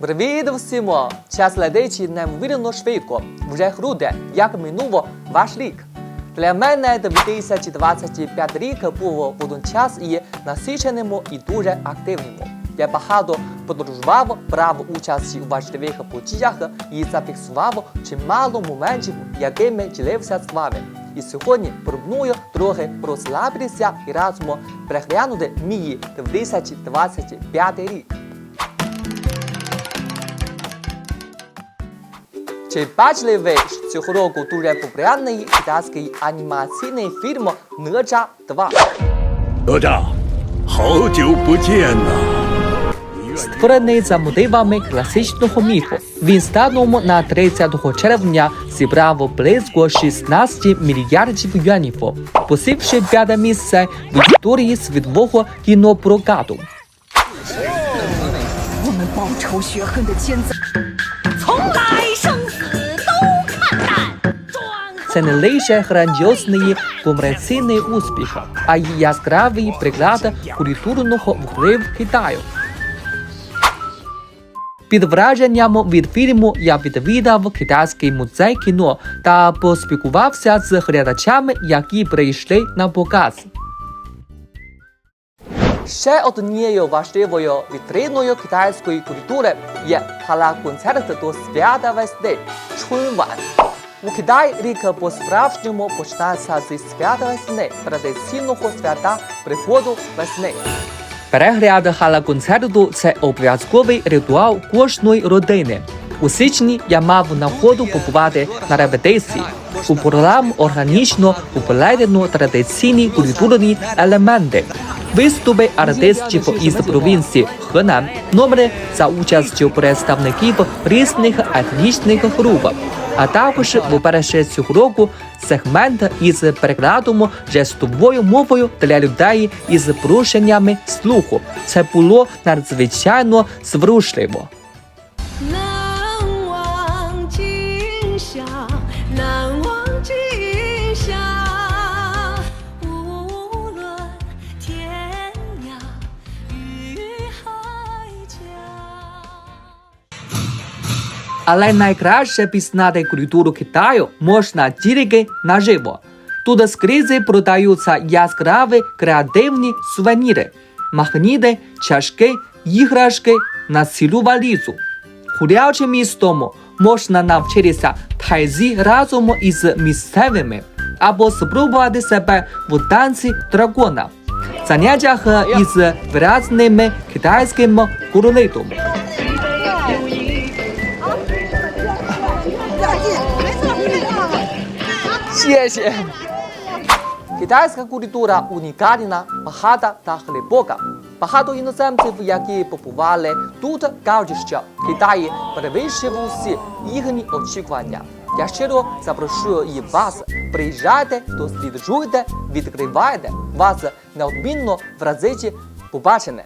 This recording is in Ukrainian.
Привіт всім! Час летить неймовірно швидко. Вже грудень, як минуло ваш рік. Для мене 2025 рік був водночас і насиченим і дуже активним. Я багато подорожував, брав участь у важливих подіях і зафіксував чимало моментів, якими ділився з вами. І сьогодні пропоную трохи розслабитися і разом переглянути мій 2025 рік. Чи бачили ви що цього року дуже популярний китайський анімаційний фільм «Наджа 2»? 哪吒，好久不见呐！ Створений за мотивами класичного міфу. Він станом на 30 червня зібрав близько 16 мільярдів юанів, посівши п'яте місце в історії світового кінопрокату. Це не лише грандіозний комерційний успіх, а й яскравий приклад культурного впливу Китаю. Під враженням від фільму я відвідав китайський музей кіно та поспілкувався з глядачами, які прийшли на показ. Ще однією важливою вітриною китайської культури є гала-концерт до свята весни – Чунван. У Китаї рік по-справжньому почнеться зі свята весни, традиційного свята приходу весни. Перегляд халаконцерту – це обов'язковий ритуал кожної родини. У січні я мав нагоду побувати на репетиції. У програму органічно уплетено традиційні культурні елементи. Виступи артистів із провінції Хенан, номери за участю представників різних етнічних груп. А також вперше цього року сегмент із перекладом жестовою мовою для людей із порушеннями слуху. Це було надзвичайно зворушливо. Але найкраще пізнати культуру Китаю можна тільки наживо. Тут скрізь продаються яскраві креативні сувеніри, магніти, чашки, іграшки на цілу валізу. Гулячим містом можна навчитися тайзі разом із місцевими або спробувати себе в танці дракона, заняттях із виразним китайським колоритом. 谢谢. Китайська культура унікальна, багата та глибока. Багато іноземців, які побували тут, кажуть, що Китай перевищив усі їхні очікування. Я щиро запрошую і вас. Приїжджайте, досліджуйте, відкривайте. Вас неодмінно вразить побачене.